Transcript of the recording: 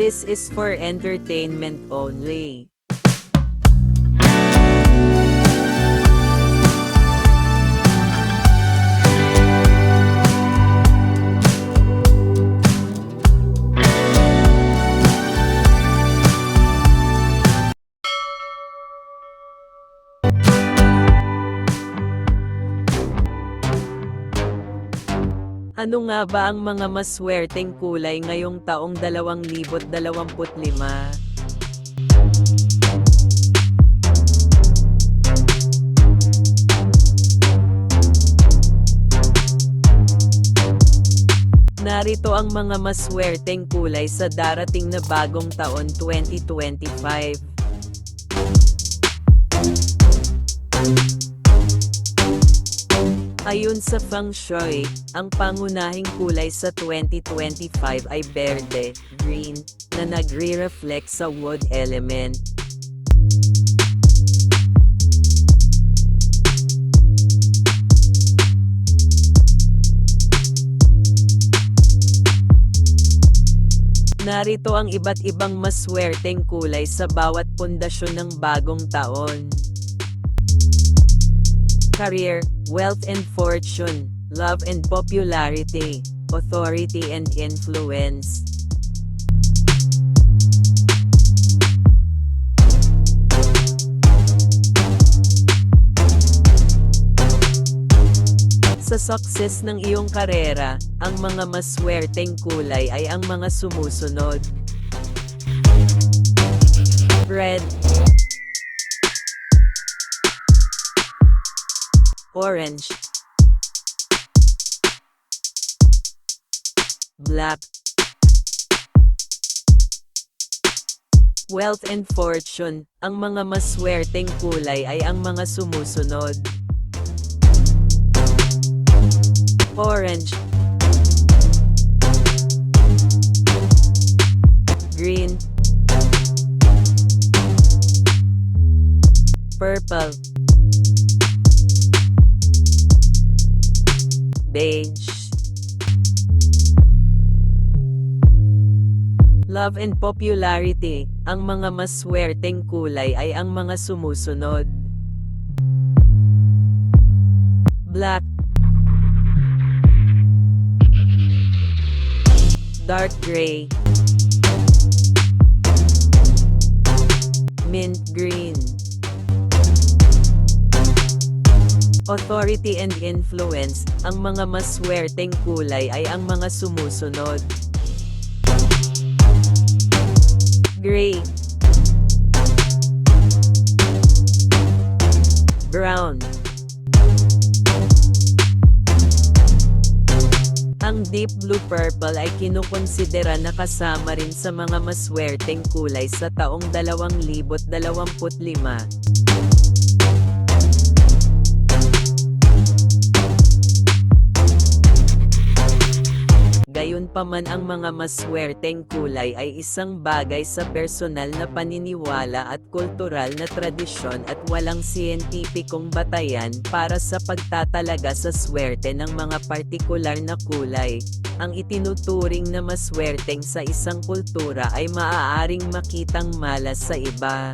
This is for entertainment only. Ano nga ba ang mga maswerteng kulay ngayong taong 2025? Narito ang mga maswerteng kulay sa darating na bagong taon 2025. Ayon sa Feng Shui, ang pangunahing kulay sa 2025 ay berde, green, na nagre-reflect sa wood element. Narito ang iba't ibang maswerteng kulay sa bawat pundasyon ng bagong taon. Career, wealth and fortune, love and popularity, authority and influence. Sa success ng iyong karera, ang mga maswerteng kulay ay ang mga sumusunod. Red Orange Black Wealth and fortune, ang mga maswerteng kulay ay ang mga sumusunod. Orange Green Purple Beige Love and popularity, ang mga maswerteng kulay ay ang mga sumusunod. Black. Dark gray. Mint green Authority and influence, ang mga maswerteng kulay ay ang mga sumusunod. Gray Brown Ang deep blue purple ay kinukonsidera na kasama rin sa mga maswerteng kulay sa taong 2025. Gayunpaman ang mga maswerteng kulay ay isang bagay sa personal na paniniwala at kultural na tradisyon at walang siyentipikong batayan para sa pagtatalaga sa swerte ng mga partikular na kulay. Ang itinuturing na maswerteng sa isang kultura ay maaaring makitang malas sa iba.